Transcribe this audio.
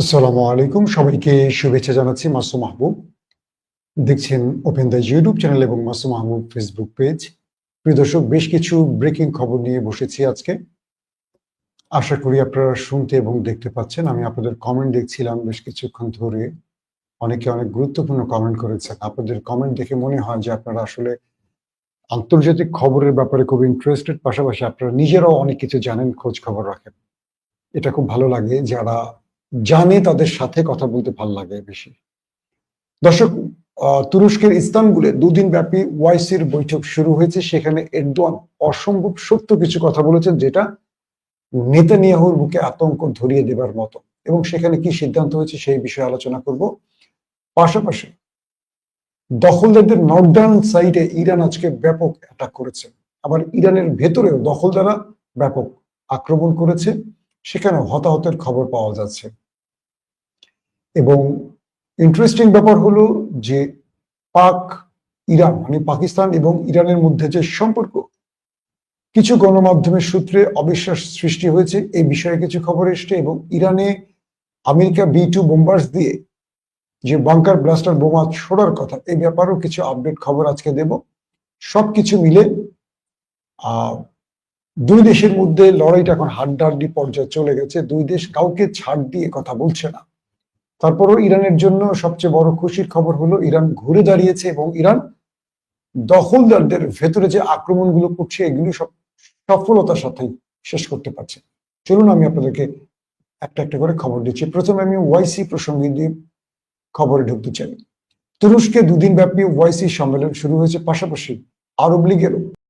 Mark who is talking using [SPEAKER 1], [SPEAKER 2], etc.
[SPEAKER 1] আসসালামু আলাইকুম। সবাইকে শুভেচ্ছা জানাচ্ছি মাসু মাহবুব। দেখছেন ওপেন দ্য ইউটিউব চ্যানেল এবং মাসু মাহবুব ফেসবুক পেজ প্রিয় দর্শক, বেশ কিছু ব্রেকিং খবর নিয়ে বসেছি আজকে। আশা করি আপনারা শুনতে এবং দেখতে পাচ্ছেন। আমি আপনাদের কমেন্ট দেখছিলাম বেশ কিছুক্ষণ ধরে। অনেকে অনেক গুরুত্বপূর্ণ কমেন্ট করেছেন আপনাদের কমেন্ট দেখে মনে হয় যে আপনারা আসলে আন্তর্জাতিক খবরের ব্যাপারে খুব ইন্টারেস্টেড পাশাপাশি আপনারা নিজেরাও অনেক কিছু জানেন, খোঁজ খবর রাখেন। এটা খুব ভালো লাগে। যারা জানে তাদের সাথে কথা বলতে ভালো লাগে বেশি। দর্শক তুরস্কের ইস্তানবুলে দুদিন ব্যাপী ওয়াইসির বৈঠক শুরু হয়েছে। সেখানে এরদোয়ান অসম্ভব সত্য কিছু কথা বলেছেন, যেটা নেতানিয়াহুর বুকে আতঙ্ক ধরিয়ে দেবার মতো। এবং সেখানে কি সিদ্ধান্ত হয়েছে সেই বিষয়ে আলোচনা করব। পাশাপাশি দখলদারদের নর্দার্ন সাইডে ইরান আজকে ব্যাপক অ্যাটাক করেছে। আবার ইরানের ভেতরেও দখলদারা ব্যাপক আক্রমণ করেছে। সেখানে হতাহতের খবর পাওয়া যাচ্ছে। এবং ইন্টারেস্টিং ব্যাপার হলো যে পাক ইরান মানে পাকিস্তান এবং ইরানের মধ্যে যে সম্পর্ক, কিছু গণমাধ্যমের সূত্রে অবিশ্বাস সৃষ্টি হয়েছে। এই বিষয়ে কিছু খবর এসছে এবং ইরানে আমেরিকা বি টু বোম্বার্স দিয়ে যে বাংকার ব্লাস্টার বোমা ছোড়ার কথা এই ব্যাপারেও কিছু আপডেট খবর আজকে দেব। সবকিছু মিলে দুই দেশের মধ্যে লড়াইটা এখন হাড্ডাহাড্ডি পর্যায়ে চলে গেছে। দুই দেশ কাউকে ছাড় দিয়ে কথা বলছে না। তারপরও ইরানের জন্য সবচেয়ে বড় খুশির খবর হলো, ইরান ঘুরে দাঁড়িয়েছে এবং ইরান দখলদারদের ভেতরে যে আক্রমণগুলো করছে, এগুলি সব সফলতার সাথেই শেষ করতে পারছে। চলুন, আমি আপনাদেরকে একটা একটা করে খবর দিচ্ছি। প্রথমে আমি ওয়াইসি প্রসঙ্গে দিয়ে খবরে ঢুকতে চাই। তুরস্কে দুদিন ব্যাপী ওয়াইসি সম্মেলন শুরু হয়েছে, পাশাপাশি আরব লীগেরও।